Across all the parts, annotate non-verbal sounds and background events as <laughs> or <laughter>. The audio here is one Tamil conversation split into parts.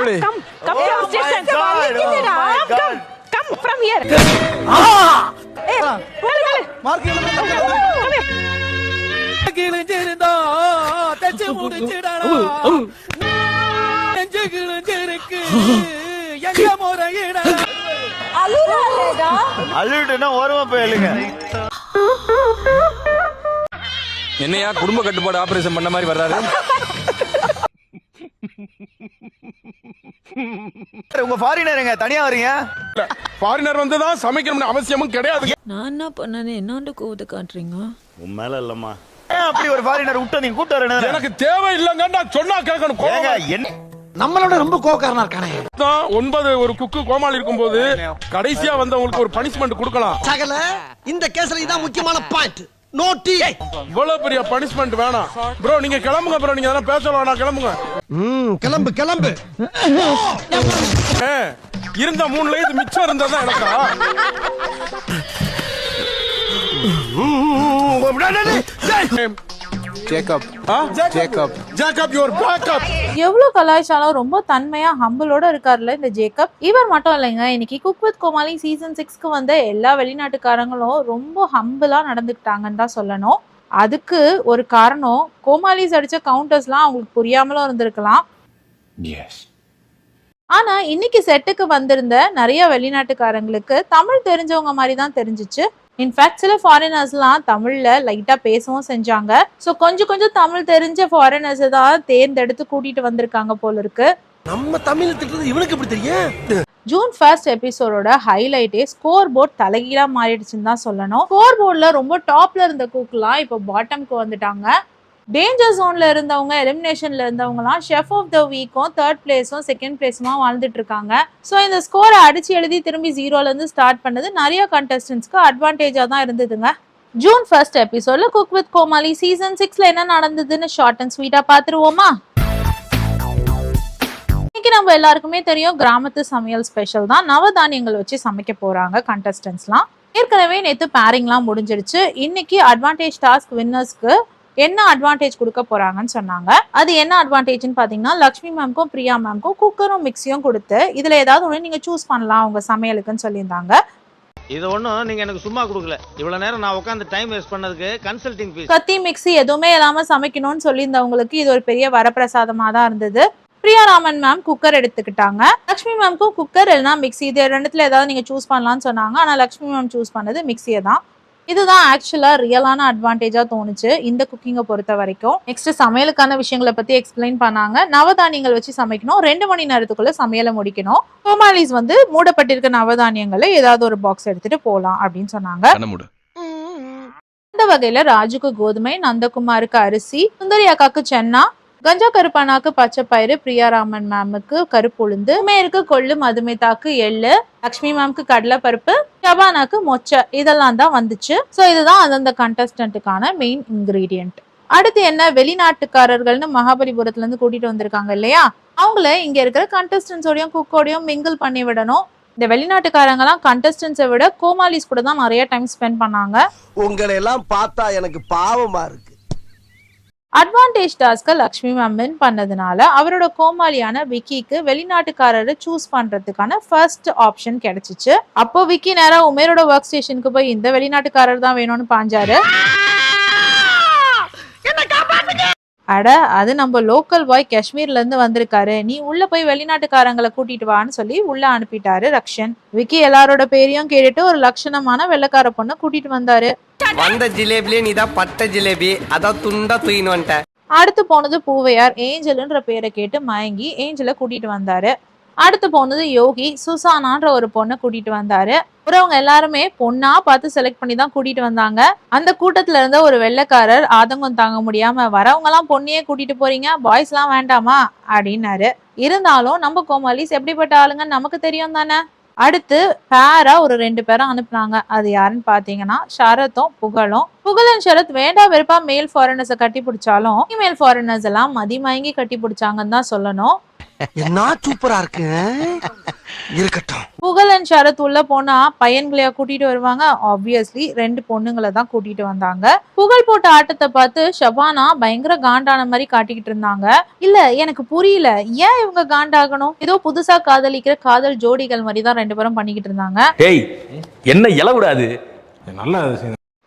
மறுபடி come come Oh from station God, oh my God. Come come from here. ஏய் மேல மேல மார்க் கிழிஞ்சிருந்தா தச்சு முடிச்சிடடா நெஞ்சு கிழிஞ்சிருக்கு எங்க முறையிடா அழுறாளேடா அழுவிட்டுனா ஓரமா போய் எழுங்க என்னையா குடும்ப கட்டுப்பாடு ஆபரேஷன் பண்ண மாதிரி வர்றாரு? <laughs> உங்க ஃபாரினருங்க தனியா வரீங்க? ஃபாரினர் வந்து தான் சமைக்கணும்னு அவசியமும் கிடையாது. நான் என்ன பண்ணனே என்னாண்டு கோவத்தை காட்டுறீங்க? உன் மேல இல்லம்மா. அப்படி ஒரு ஃபாரினர் விட்டு நீங்க கூட்டு வரணும் எனக்கு தேவை இல்லைங்கன்னு சொன்னா கேட்கணும் கோவம்? என்ன? நம்மளோட ரொம்ப கோவக்காரனா இருக்கானே. தான் ஒன்பது ஒரு குக்கு கோமாளி இருக்கும்போது கடைசியா வந்தவங்களுக்கு ஒரு பனிஷ்மெண்ட் கொடுக்கலாம். சகல இந்த கேஸ்ல இதான் முக்கியமான பாயிண்ட் நோட்டி இவ்வளவு பெரிய பனிஷ்மெண்ட் வேணாம். ப்ரோ நீங்க கிளம்புங்க ப்ரோ நீங்க எதனா பேச வேணாம் கிளம்புங்க. ம் கிளம்பு கிளம்பு. இருந்த மூணுல இது மிச்சம் இருந்ததா எனக்கா? <laughs> Jacob? Jacob Jacob your backup எவ்வளவு கலாய்ச்சாலும் ரொம்ப தன்மையா ஹம்பிளோட இருக்காருல்ல இந்த ஜேக்கப் இவர் மட்டும் இல்லைங்க இன்னைக்கு குக் வித் கோமாளி சீசன் சிக்ஸ்க்கு வந்த எல்லா வெளிநாட்டுக்காரங்களும் ரொம்ப ஹம்பிளா நடந்துக்கிட்டாங்கன்னு தான் சொல்லணும். அதுக்கு ஒரு காரணம் கோமாளிஸ் அடிச்ச கவுண்டர்ஸ்லாம் அவங்களுக்கு புரியாமலும் இருந்திருக்கலாம். ஆனா இன்னைக்கு செட்டுக்கு வந்திருந்த நிறைய வெளிநாட்டுக்காரங்களுக்கு தமிழ் தெரிஞ்சவங்க மாதிரி தான் தெரிஞ்சிச்சு. இன்ஃபேக்ட் சில ஃபாரினர்ஸ்லாம் தமிழ்ல லைட்டா பேசவும் செஞ்சாங்க. ஸோ கொஞ்சம் கொஞ்சம் தமிழ் தெரிஞ்ச ஃபாரினர்ஸை தான் தேர்ந்தெடுத்து கூட்டிட்டு வந்திருக்காங்க போல இருக்கு. நம்ம தமிழ் திட்டுறது இவனுக்கு எப்படி தெரியும்? ஜூன் ஃபர்ஸ்ட் எபிசோடோட ஹைலைட்டே ஸ்கோர் போர்ட் தலைகீழா மாறிடுச்சுன்னு தான் சொல்லணும். ஸ்கோர் போர்டில் ரொம்ப டாப்ல இருந்த குக்லாம் இப்போ பாட்டம்க்கு வந்துட்டாங்க. டேஞ்சர் ஜோனில் இருந்தவங்க எலிமினேஷனில் இருந்தவங்கலாம் ஷெஃப் ஆஃப் த வீக்கும் தேர்ட் பிளேஸும் செகண்ட் பிளேஸுமா வாழ்ந்துட்டு இருக்காங்க ஸோ இந்த ஸ்கோரை அடிச்சு எழுதி திரும்பி ஜீரோலேருந்து ஸ்டார்ட் பண்ணது நிறைய கண்டஸ்டன்ஸ்க்கு அட்வான்டேஜாக தான் இருந்ததுங்க. ஜூன் ஃபர்ஸ்ட் எபிசோட்ல குக் வித் கோமாளி சீசன் சிக்ஸ்ல என்ன நடந்ததுன்னு ஷார்ட் அண்ட் ஸ்வீட்டா பாத்துருவோமா? இன்னைக்கு நம்ம எல்லாருக்குமே தெரியும் கிராமத்து சமையல் ஸ்பெஷல் தான். நவதானியங்கள் வச்சு சமைக்க போறாங்க கண்டஸ்டன்ஸ்லாம் ஏற்கனவே நேற்று பேரிங்லாம் முடிஞ்சிருச்சு. இன்னைக்கு அட்வான்டேஜ் டாஸ்க் வின்னர்ஸ்க்கு என்ன அட்வான்டேஜ் கொடுக்க போறாங்கன்னு சொன்னாங்க. அது என்ன அட்வான்டேஜ்னு பாத்தீங்கன்னா லக்ஷ்மி மேம்க்கும் பிரியா மேம்க்கும் குக்கரும் மிக்ஸியும் கொடுத்து இதுல ஏதாவது ஒன்று நீங்க சூஸ் பண்ணலாம் உங்க சமையலுக்குன்னு சொல்லியிருந்தாங்க. இது ஒன்றும் நீங்க எனக்கு சும்மா கொடுக்கல. இவ்வளவு நேரம் நான் உட்காந்து டைம் வேஸ்ட் பண்ணதுக்கு கன்சல்டிங் ஃபீஸ் கத்தி மிக்ஸி எதுவுமே இல்லாம சமைக்கணும்னு சொல்லியிருந்தவங்களுக்கு இது ஒரு பெரிய வரப்பிரசாதமா தான் இருந்தது. பிரியாராமன் மேம் குக்கர் எடுத்துக்கிட்டாங்க. லக்ஷ்மி மேம்க்கும் குக்கர் இல்லைனா மிக்ஸி இது ரெண்டுத்துல ஏதாவது நீங்க சூஸ் பண்ணலாம்னு சொன்னாங்க. ஆனா லக்ஷ்மி மேம் சூஸ் பண்ணது மிக்ஸியை தான். இதுதான் ஆக்சுவலா ரியலான அட்வான்டேஜா தோணுச்சு இந்த குக்கிங்கை பொறுத்த வரைக்கும். நெக்ஸ்ட் சமையலுக்கான விஷயங்களை பத்தி எக்ஸ்பிளைன் பண்ணாங்க. நவதானியங்கள் வச்சு சமைக்கணும். ரெண்டு மணி நேரத்துக்குள்ள சமையலை முடிக்கணும். கோமாலிஸ் வந்து மூடப்பட்டிருக்க நவதானியங்களை ஏதாவது ஒரு பாக்ஸ் எடுத்துட்டு போலாம் அப்படின்னு சொன்னாங்க. இந்த வகையில ராஜுக்கு கோதுமை நந்தகுமாருக்கு அரிசி சுந்தரி அக்காக்கு சென்னா கஞ்சா கருப்பானாக்கு பச்சை பயிறு பிரியாராமன் மேமுக்கு கருப்பு உளுந்து உமேருக்கு கொள்ளு மதுமிதாக்கு எள்ளு லக்ஷ்மி மேம்க்கு கடலைப்பருப்பு ஷபானாக்கு மொச்சை. இதெல்லாம் தான் வந்துச்சு. ஸோ இதுதான் அந்தந்த கண்டஸ்டன்ட்டுக்கான மெயின் இன்க்ரீடியன்ட் அடுத்து என்ன? வெளிநாட்டுக்காரர்கள்னு மகாபலிபுரத்துல இருந்து கூட்டிட்டு வந்திருக்காங்க இல்லையா? அவங்கள இங்க இருக்கிற கண்டஸ்டன்ஸோடையும் குக்கோடையும் மிங்கிள் பண்ணி விடணும். இந்த வெளிநாட்டுக்காரங்கலாம் கண்டஸ்டன்ஸை விட கோமாலிஸ் கூட தான் நிறைய டைம் ஸ்பெண்ட் பண்ணாங்க. உங்களை எல்லாம் பார்த்தா எனக்கு பாவமா இருக்கு. அட்வான்டேஜ் டாஸ்க்கை லக்ஷ்மி மேம் வின் பண்ணதுனால அவரோட கோமாளியான விக்கிக்கு வெளிநாட்டுக்காரரை சூஸ் பண்றதுக்கான ஃபர்ஸ்ட் ஆப்ஷன் கிடைச்சிச்சு. அப்போ விக்கி நேரம் உமேரோட ஒர்க் ஸ்டேஷனுக்கு போய் இந்த வெளிநாட்டுக்காரர் தான் வேணும்னு பாஞ்சாரு. அட அது நம்ம லோக்கல் பாய் காஷ்மீர்ல இருந்து வந்திருக்காரு. நீ உள்ள போய் வெளிநாட்டுக்காரங்களை கூட்டிட்டு வான்னு சொல்லி உள்ள அனுப்பிட்டாரு ரக்ஷன். விக்கி எல்லாரோட பேரையும் கேட்டுட்டு ஒரு லட்சணமான வெள்ளக்கார பொண்ணை கூட்டிட்டு வந்தாரு. வந்த ஜிலேபிலே நீ தான் பட்ட ஜிலேபி. அதான் துண்டா தூக்கின்னு வந்துட்ட. அடுத்து போனது பூவையார். ஏஞ்சல்ன்ற பேரை கேட்டு மயங்கி ஏஞ்சலை கூட்டிட்டு வந்தாரு. அடுத்து போனது யோகி. சுசானான்ற ஒரு பொண்ணை கூட்டிட்டு வந்தாரு. அப்புறம் எல்லாருமே பொண்ணா பார்த்து செலக்ட் பண்ணி தான் கூட்டிட்டு வந்தாங்க. அந்த கூட்டத்துல இருந்த ஒரு வெள்ளைக்காரர் ஆதங்கம் தாங்க முடியாம வரவங்க எல்லாம் பொண்ணையே கூட்டிட்டு போறீங்க பாய்ஸ் எல்லாம் வேண்டாமா? அப்படின்னாரு. இருந்தாலும் நம்ம கோமாலிஸ் எப்படிப்பட்ட ஆளுங்கன்னு நமக்கு தெரியும் தானே. அடுத்து பேரா ஒரு ரெண்டு பேரும் அனுப்புனாங்க. அது யாருன்னு பாத்தீங்கன்னா ஷரத்தும் புகழும். புகழன் ஷரத் வேண்டா வெறுப்பா மேல் ஃபாரினர்ஸை கட்டி பிடிச்சாலும் ஃபீமேல் ஃபாரினர்ஸ் எல்லாம் மதிமயங்கி கட்டி பிடிச்சாங்கன்னு தான் சொல்லணும். என்ன சூப்பரா இருக்கு? இருக்கட்டும். புகழ் அண்ட் சரத் உள்ள போனா பையன்களையா கூட்டிட்டு வருவாங்க. ஆப்வியஸ்லி ரெண்டு பொண்ணுங்களை தான் கூட்டிட்டு வந்தாங்க. புகழ் போட்ட ஆட்டத்தை பார்த்து ஷபானா பயங்கர காண்டான மாதிரி காட்டிக்கிட்டு இருந்தாங்க. இல்ல எனக்கு புரியல. ஏன் இவங்க காண்டாகணும்? ஏதோ புதுசா காதலிக்கிற காதல் ஜோடிகள் மாதிரி தான் ரெண்டு பேரும் பண்ணிக்கிட்டு இருந்தாங்க. என்ன இலவிடாது நல்ல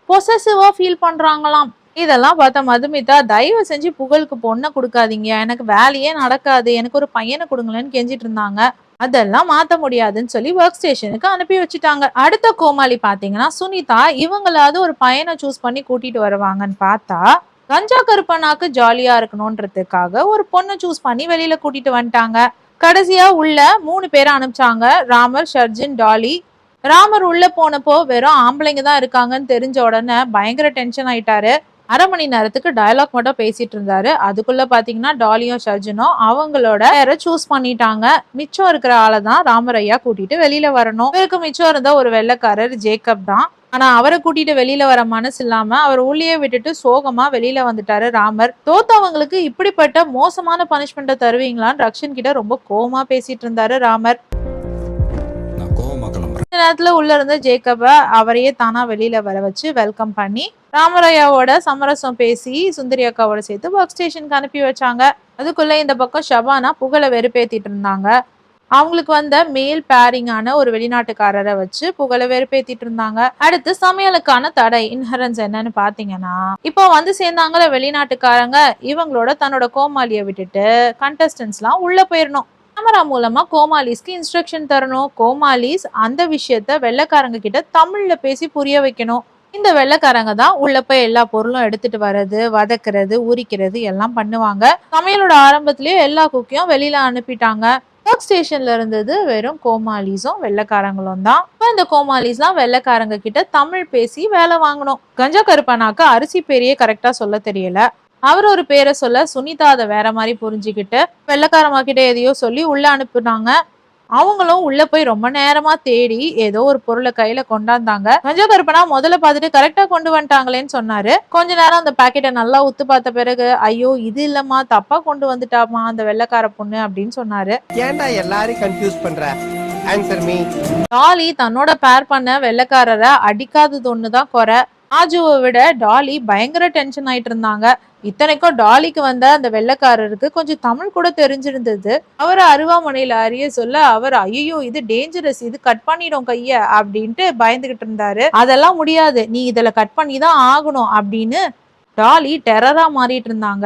பொசசிவா ஃபீல் பண்றாங்களாம். இதெல்லாம் பார்த்தா மதுமிதா தயவு செஞ்சு புகழுக்கு பொண்ணை கொடுக்காதீங்க. எனக்கு வேலையே நடக்காது. எனக்கு ஒரு பையனை கொடுங்களேன்னு கெஞ்சிட்டு இருந்தாங்க. அதெல்லாம் மாற்ற முடியாதுன்னு சொல்லி ஒர்க் ஸ்டேஷனுக்கு அனுப்பி வச்சுட்டாங்க. அடுத்த கோமாளி பாத்தீங்கன்னா சுனிதா இவங்களாவது ஒரு பையனை சூஸ் பண்ணி கூட்டிட்டு வருவாங்கன்னு பார்த்தா கஞ்சா கருப்பனாக்கு ஜாலியா இருக்கணும்ன்றதுக்காக ஒரு பொண்ணை சூஸ் பண்ணி வெளியில கூட்டிட்டு வந்துட்டாங்க. கடைசியா உள்ள மூணு பேரை அனுப்பிச்சாங்க. ராமர் ஷர்ஜின் டாலி. ராமர் உள்ள போனப்போ வெறும் ஆம்பளைங்க தான் இருக்காங்கன்னு தெரிஞ்ச உடனே பயங்கர டென்ஷன் ஆயிட்டாரு. அரை மணி நேரத்துக்கு டயலாக் மட்டும் பேசிட்டு இருந்தாரு. அதுக்குள்ள பாத்தீங்கன்னா டாலியும் ஷர்ஜனும் அவங்களோட பேரை சூஸ் பண்ணிட்டாங்க. மிச்சம் இருக்கிற ஆளை தான் ராமரையா கூட்டிட்டு வெளியில வரணும். இவருக்கு மிச்சம் இருந்த ஒரு வெள்ளைக்காரர் ஜேக்கப் தான். ஆனா அவரை கூட்டிட்டு வெளியில வர மனசு இல்லாம அவர் உள்ளே விட்டுட்டு சோகமா வெளியில வந்துட்டாரு ராமர். தோத்தவங்களுக்கு இப்படிப்பட்ட மோசமான பனிஷ்மெண்ட்டை தருவீங்களான்னு ரக்ஷன் கிட்ட ரொம்ப கோவமா பேசிட்டு இருந்தாரு ராமர். நேரத்துல உள்ள இருந்த ஜேக்கப அவரையே தானா வெளியில வர வச்சு வெல்கம் பண்ணி ராமராயாவோட சமரசம் பேசி சுந்தரி அக்காவோட சேர்த்து ஒர்க் ஸ்டேஷனுக்கு அனுப்பி வச்சாங்க. அதுக்குள்ள இந்த பக்கம் ஷபானா புகழை வெறுப்பேத்திட்டு இருந்தாங்க. அவங்களுக்கு வந்த மேல் பேரிங்கான ஒரு வெளிநாட்டுக்காரரை வச்சு புகழை வெறுப்பேத்திட்டு இருந்தாங்க. அடுத்து சமையலுக்கான தடை இன்ஹரன்ஸ் என்னன்னு பாத்தீங்கன்னா இப்போ வந்து சேர்ந்தாங்களே வெளிநாட்டுக்காரங்க இவங்களோட தன்னோட கோமாளியை விட்டுட்டு கண்டஸ்டன்ஸ்லாம் உள்ள போயிடணும் கேமரா மூலமா கோமாலிஸ்க்கு இன்ஸ்ட்ரக்ஷன் தரணும். கோமாலிஸ் அந்த விஷயத்த வெள்ளைக்காரங்க கிட்ட தமிழ்ல பேசி புரிய வைக்கணும். இந்த வெள்ளைக்காரங்க தான் உள்ள போய் எல்லா பொருளும் எடுத்துட்டு வர்றது வதக்குறது உரிக்கிறது எல்லாம் பண்ணுவாங்க. சமையலோட ஆரம்பத்திலேயே எல்லா குக்கையும் வெளியில அனுப்பிட்டாங்க. ஒர்க் ஸ்டேஷன்ல இருந்தது வெறும் கோமாலிஸும் வெள்ளைக்காரங்களும் தான். இப்ப இந்த கோமாலிஸ்லாம் வெள்ளைக்காரங்க கிட்ட தமிழ் பேசி வேலை வாங்கணும். கஞ்சா கருப்பனாக்கு அரிசி பேரையே கரெக்டா சொல்ல தெரியல. அவர் ஒரு பேரை சொல்ல சுனிதா அதை வேற மாதிரி புரிஞ்சுக்கிட்டு வெள்ளைக்காரமா கிட்ட எதையோ சொல்லி உள்ள அனுப்புனாங்க. அவங்களும் உள்ள போய் ரொம்ப நேரமா தேடி ஏதோ ஒரு பொருளை கையில கொண்டாந்தாங்க. கஞ்சா கருப்பனா முதல்ல பார்த்துட்டு கரெக்டா கொண்டு வந்துட்டாங்களேன்னு சொன்னாரு. கொஞ்ச நேரம் அந்த பாக்கெட்டை நல்லா உத்து பார்த்த பிறகு ஐயோ இது இல்லம்மா தப்பா கொண்டு வந்துட்டாமா அந்த வெள்ளைக்கார பொண்ணு அப்படின்னு சொன்னாரு. ஏன்டா எல்லாரையும் கன்ஃபியூஸ் பண்ற? ஆன்சர் மீ தன்னோட பேர் பண்ண வெள்ளைக்காரரை அடிக்காதது ஒண்ணுதான் குறை. ராஜுவை விட டாலி பயங்கர டென்ஷன் ஆயிட்டு இருந்தாங்க இத்தனைக்கும் டாலிக்கு வந்த அந்த வெள்ளைக்காரருக்கு கொஞ்சம் தமிழ் கூட தெரிஞ்சிருந்தது. அவர் அருவாமனையில அறிய சொல்ல அவர் ஐயோ இது டேஞ்சரஸ் இது கட் பண்ணிடும் கைய அப்படின்ட்டு பயந்துகிட்டு இருந்தாரு. அதெல்லாம் முடியாது. நீ இதுல கட் பண்ணி தான் ஆகணும் அப்படின்னு டாலி டெரரா மாறிட்டு இருந்தாங்க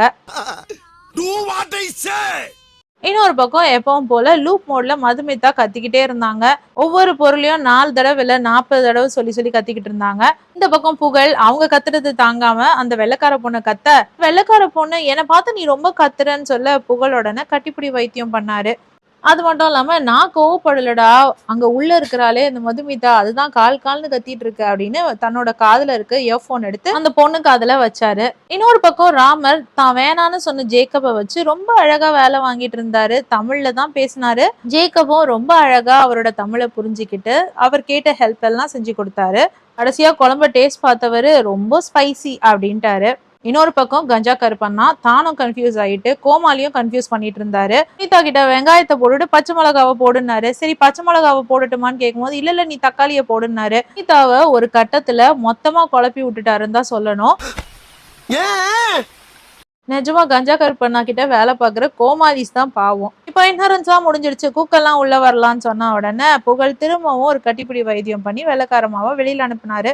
இன்னொரு பக்கம் எப்பவும் போல லூப் மோட்ல மதுமிதா கத்திக்கிட்டே இருந்தாங்க. ஒவ்வொரு பொருளையும் நாலு தடவை இல்ல நாற்பது தடவை சொல்லி சொல்லி கத்திக்கிட்டு இருந்தாங்க. இந்த பக்கம் புகழ் அவங்க கத்துறது தாங்காம அந்த வெள்ளைக்கார பொண்ணை கத்த. வெள்ளைக்கார பொண்ணு என்னை பார்த்து நீ ரொம்ப கத்துறன்னு சொல்ல புகழ் உடனே கட்டிப்பிடி வைத்தியம் பண்ணாரு. அது மட்டும் இல்லாமல் நான் கோவப்படலடா அங்கே உள்ளே இருக்கிறாளே அந்த மதுமிதா அதுதான் கால் கால்னு கத்திட்டு இருக்கு அப்படின்னு தன்னோட காதில் இருக்க இயர்ஃபோன் எடுத்து அந்த பொண்ணு காதில் வச்சாரு. இன்னொரு பக்கம் ராமர் தான் வேணான்னு சொன்ன ஜேக்கப்பை வச்சு ரொம்ப அழகாக வேலை வாங்கிட்டு இருந்தாரு. தமிழ்ல தான் பேசினாரு. ஜேக்கபும் ரொம்ப அழகாக அவரோட தமிழை புரிஞ்சுக்கிட்டு அவர் கேட்ட ஹெல்ப் எல்லாம் செஞ்சு கொடுத்தாரு. கடைசியாக குழம்ப டேஸ்ட் பார்த்தவர் ரொம்ப ஸ்பைசி அப்படின்ட்டாரு. இன்னொரு பக்கம் கஞ்சா கருப்பண்ணா தானும் கன்ஃபியூஸ் ஆயிட்டு கோமாலியும் கன்ஃபியூஸ் பண்ணிட்டு இருந்தாரு நீதா கிட்ட வெங்காயத்தை போட்டுட்டு பச்சை மிளகாவை போடுனாரு சரி பச்சை மிளகாவை போடட்டுமான்னு கேட்கும்போது இல்ல இல்ல நீ தக்காளியை போடுனாரு நீதாவை ஒரு கட்டத்துல மொத்தமா குழப்பி விட்டுட்டாருன்னு தான் சொல்லணும். நிஜமா கஞ்சா கருப்பண்ணா கிட்ட வேலை பார்க்குற கோமாலிஸ் தான் பாவம். இப்போ இன்ஹரன்ஸா முடிஞ்சிடுச்சு குக்கெல்லாம் உள்ள வரலான்னு சொன்ன உடனே புகழ் திரும்பவும் ஒரு கட்டிப்பிடி வைத்தியம் பண்ணி வெள்ளக்காரமாவை வெளியில அனுப்புனாரு.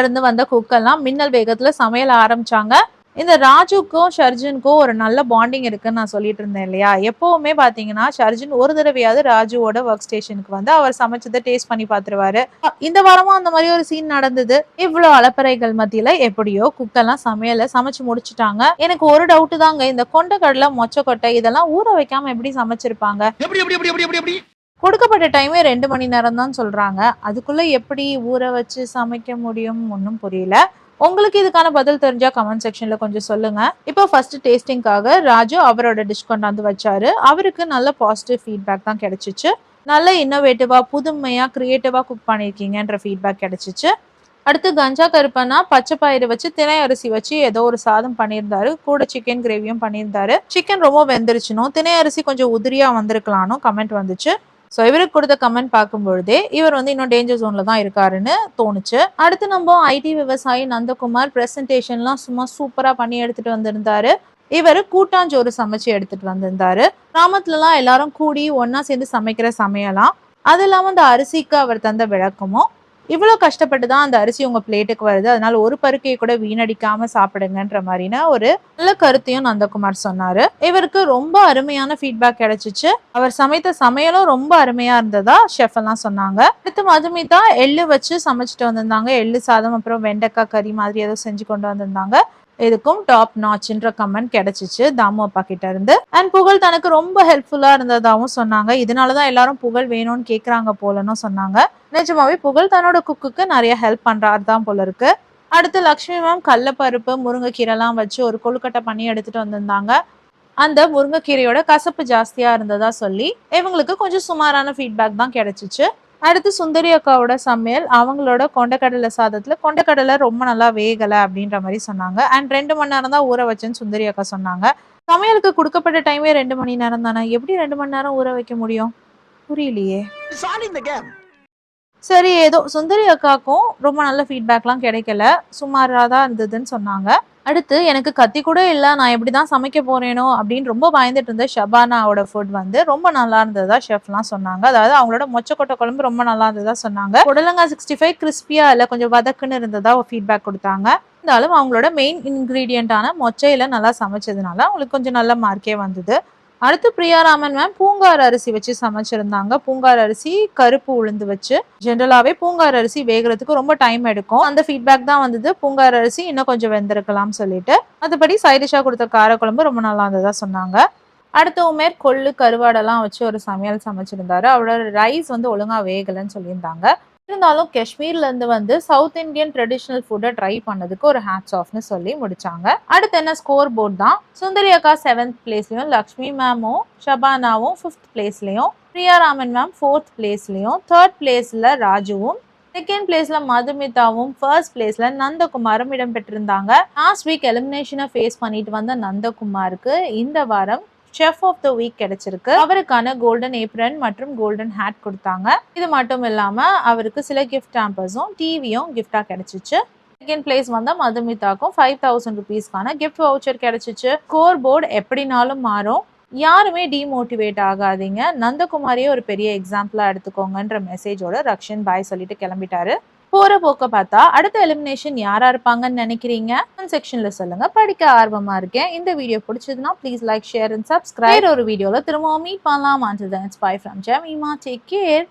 இருந்து வந்த குக்கெல்லாம் மின்னல் வேகத்துல சமையல ஆரம்பிச்சாங்க. இந்த ராஜுக்கும் ஷர்ஜுனுக்கும் ஒரு நல்ல பாண்டிங் இருக்குன்னு நான் சொல்லிட்டு இருந்தேன் இல்லையா? எப்பவுமே பாத்தீங்கன்னா ஷர்ஜுன் ஒரு தடவையாவது ராஜுவோட ஒர்க் ஸ்டேஷனுக்கு வந்து அவர் சமைச்சதை டேஸ்ட் பண்ணி பார்த்துருவாரு இந்த வாரமும் அந்த மாதிரி ஒரு சீன் நடந்தது. இவ்வளவு அலப்பறைகள் மத்தியில எப்படியோ குக்கெல்லாம் சமையல சமைச்சு முடிச்சுட்டாங்க. எனக்கு ஒரு டவுட் தாங்க இந்த கொண்டக்கடலை மொச்சக்கொட்டை இதெல்லாம் ஊற வைக்காம எப்படி சமைச்சிருப்பாங்க? கொடுக்கப்பட்ட டைமே ரெண்டு மணி நேரம் தான் சொல்கிறாங்க அதுக்குள்ளே எப்படி ஊற வச்சு சமைக்க முடியும் ஒன்றும் புரியல. உங்களுக்கு இதுக்கான பதில் தெரிஞ்சால் கமெண்ட் செக்ஷனில் கொஞ்சம் சொல்லுங்கள் இப்போ ஃபர்ஸ்ட் டேஸ்டிங்காக ராஜு அவரோட டிஷ் கொண்டாந்து வச்சாரு. அவருக்கு நல்ல பாசிட்டிவ் ஃபீட்பேக் தான் கிடைச்சிச்சு. நல்ல இன்னோவேட்டிவாக புதுமையாக க்ரியேட்டிவாக குக் பண்ணியிருக்கீங்கன்ற ஃபீட்பேக் கிடைச்சிச்சு. அடுத்து கஞ்சா கருப்பனா பச்சை பயிறு வச்சு தினை அரிசி வச்சு ஏதோ ஒரு சாதம் பண்ணியிருந்தாரு. கூட சிக்கன் கிரேவியும் பண்ணியிருந்தாரு. சிக்கன் ரொம்ப வெந்துருச்சுனும் தினை அரிசி கொஞ்சம் உதிரியா வந்திருக்கலானும் கமெண்ட் வந்துச்சு. ஸோ இவருக்கு கொடுத்த கமெண்ட் பார்க்கும்பொழுது இவர் வந்து இன்னும் டேஞ்சர் ஜோன்ல தான் இருக்காருன்னு தோணுச்சு. அடுத்து நம்ம ஐடி விவசாயி நந்தகுமார் பிரசன்டேஷன்லாம் சும்மா சூப்பராக பண்ணி எடுத்துட்டு வந்திருந்தாரு. இவர் கூட்டாஞ்சோறு சமைச்சு எடுத்துட்டு வந்திருந்தாரு. கிராமத்துலலாம் எல்லாரும் கூடி ஒன்னா சேர்ந்து சமைக்கிற சமையலாம் அது இல்லாமல் அந்த அரிசிக்கு அவர் தந்த விளக்கமும் இவ்வளோ கஷ்டப்பட்டு தான் அந்த அரிசி உங்கள் பிளேட்டுக்கு வருது. அதனால ஒரு பருக்கையை கூட வீணடிக்காமல் சாப்பிடுங்கன்ற மாதிரினா ஒரு நல்ல கருத்தையும் நந்தகுமார் சொன்னார். இவருக்கு ரொம்ப அருமையான ஃபீட்பேக் கிடைச்சிச்சு. அவர் சமைத்த சமையலும் ரொம்ப அருமையாக இருந்ததா ஷெஃப் எல்லாம் சொன்னாங்க. அடுத்து மதுமிதா எள்ளு வச்சு சமைச்சிட்டு வந்திருந்தாங்க. எள்ளு சாதம் அப்புறம் வெண்டைக்காய் கறி மாதிரி ஏதோ செஞ்சு கொண்டு வந்திருந்தாங்க. இதுக்கும் டாப் நாச்சுன்ற கமெண்ட் கிடைச்சிச்சு தாமு அப்பா கிட்ட இருந்து. அண்ட் புகழ் தனக்கு ரொம்ப ஹெல்ப்ஃபுல்லா இருந்ததாகவும் சொன்னாங்க. இதனாலதான் எல்லாரும் புகழ் வேணும்னு கேக்குறாங்க போலன்னு சொன்னாங்க. நிஜமாவே புகழ் தன்னோட குக்குக்கு நிறைய ஹெல்ப் பண்றாரு தான் போல இருக்கு. அடுத்து லக்ஷ்மி மேம் கடலப்பருப்பு முருங்கைக்கீரைலாம் வச்சு ஒரு கொழுக்கட்டை பண்ணி எடுத்துட்டு வந்திருந்தாங்க. அந்த முருங்கைக்கீரையோட கசப்பு ஜாஸ்தியா இருந்ததா சொல்லி இவங்களுக்கு கொஞ்சம் சுமாரான ஃபீட்பேக் தான் கிடைச்சிச்சு. அடுத்து சுந்தரி அக்காவோட சமையல் அவங்களோட கொண்டக்கடலை சாதத்துல கொண்டக்கடலை ரொம்ப நல்லா வேகலை அப்படின்ற மாதிரி சொன்னாங்க. அண்ட் ரெண்டு மணி நேரம் தான் ஊற வச்சேன்னு சுந்தரி அக்கா சொன்னாங்க. சமையலுக்கு கொடுக்கப்பட்ட டைமே ரெண்டு மணி நேரம் தானே? எப்படி ரெண்டு மணி நேரம் ஊற வைக்க முடியும்? புரியலையே. சரி ஏதோ சுந்தரி அக்காக்கும் ரொம்ப நல்ல ஃபீட்பேக்லாம் கிடைக்கல. சுமாராக தான் இருந்ததுன்னு சொன்னாங்க. அடுத்து எனக்கு கத்தி கூட இல்லை நான் எப்படி தான் சமைக்க போறேனோ அப்படின்னு ரொம்ப பயந்துட்டு இருந்த ஷபானாவோட ஃபுட் வந்து ரொம்ப நல்லா இருந்ததா ஷெஃப்லாம் சொன்னாங்க. அதாவது அவங்களோட மொச்சக்கொட்டை குழம்பு ரொம்ப நல்லா இருந்ததா சொன்னாங்க. புடலங்காய் சிக்ஸ்டி ஃபைவ் கிறிஸ்பியா இல்லை கொஞ்சம் வதக்குன்னு இருந்ததா ஃபீட்பேக் கொடுத்தாங்க. இருந்தாலும் அவங்களோட மெயின் இன்க்ரீடியண்ட்டான மொச்சையில நல்லா சமைச்சதுனால அவங்களுக்கு கொஞ்சம் நல்ல மார்க்கே வந்தது. அடுத்து பிரியாராமன் மேம் பூங்கார் அரிசி வச்சு சமைச்சிருந்தாங்க. பூங்கார் அரிசி கருப்பு உளுந்து வச்சு ஜென்ரலாகவே பூங்கார் அரிசி வேகிறதுக்கு ரொம்ப டைம் எடுக்கும். அந்த ஃபீட்பேக் தான் வந்தது. பூங்கார் அரிசி இன்னும் கொஞ்சம் வெந்திருக்கலாம் சொல்லிட்டு. மற்றபடி சைடிஷாக கொடுத்த காரக்குழம்பு ரொம்ப நல்லா இருந்ததாக சொன்னாங்க. அடுத்து உமேர் கொள்ளு கருவாடெல்லாம் வச்சு ஒரு சமையல் சமைச்சிருந்தாரு. அவரோட ரைஸ் வந்து ஒழுங்காக வேகலைன்னு சொல்லியிருந்தாங்க. இருந்தாலும் காஷ்மீர்லேருந்து வந்து சவுத் இந்தியன் ட்ரெடிஷ்னல் ஃபுட்டை ட்ரை பண்ணதுக்கு ஒரு ஹேட்ஸ் ஆஃப்னு சொல்லி முடிச்சாங்க. அடுத்து என்ன ஸ்கோர் போர்ட் தான்? சுந்தரி அக்கா செவன்த் பிளேஸ்லையும் லக்ஷ்மி மேமும் ஷபானாவும் ஃபிஃப்த் பிளேஸ்லையும் பிரியா ராமன் மேம் ஃபோர்த் பிளேஸ்லையும் தேர்ட் பிளேஸில் ராஜுவும் செகண்ட் பிளேஸ்ல மதுமிதாவும் ஃபர்ஸ்ட் பிளேஸ்ல நந்தகுமாரும் இடம் பெற்றிருந்தாங்க லாஸ்ட் வீக் எலிமினேஷனை ஃபேஸ் பண்ணிட்டு வந்த நந்தகுமாருக்கு இந்த வாரம் செஃப் ஆஃப் த வீக் கிடைச்சிருக்கு. அவருக்கான கோல்டன் ஏப்ரன் மற்றும் கோல்டன் ஹேட் கொடுத்தாங்க. இது மட்டும் இல்லாம அவருக்கு சில கிஃப்ட் டேம்பர்ஸும் டிவியும் கிஃப்டா கிடைச்சிச்சு. செகண்ட் பிளேஸ் வந்தா மதுமிதாக்கும் ஃபைவ் தௌசண்ட் ருபீஸ்க்கான கிஃப்ட் வவுச்சர் கிடைச்சிச்சு. ஸ்கோர் போர்டு எப்படினாலும் மாறும். யாருமே டிமோட்டிவேட் ஆகாதீங்க. நந்தகுமாரியே ஒரு பெரிய எக்ஸாம்பிளா எடுத்துக்கோங்கன்ற மெசேஜோட ரக்ஷன் பாய் சொல்லிட்டு கிளம்பிட்டாரு. போற போக்க பார்த்தா அடுத்த எலிமினேஷன் யாரா இருப்பாங்கன்னு நினைக்கிறீங்க? செக்ஷன்ல சொல்லுங்க. படிக்க ஆர்வமா இருக்கேன். இந்த வீடியோ பிடிச்சதுன்னா please like share and subscribe ஒரு வீடியோல திரும்பவும் மீட் பண்ணலாம். Until then it's bye Jemima take care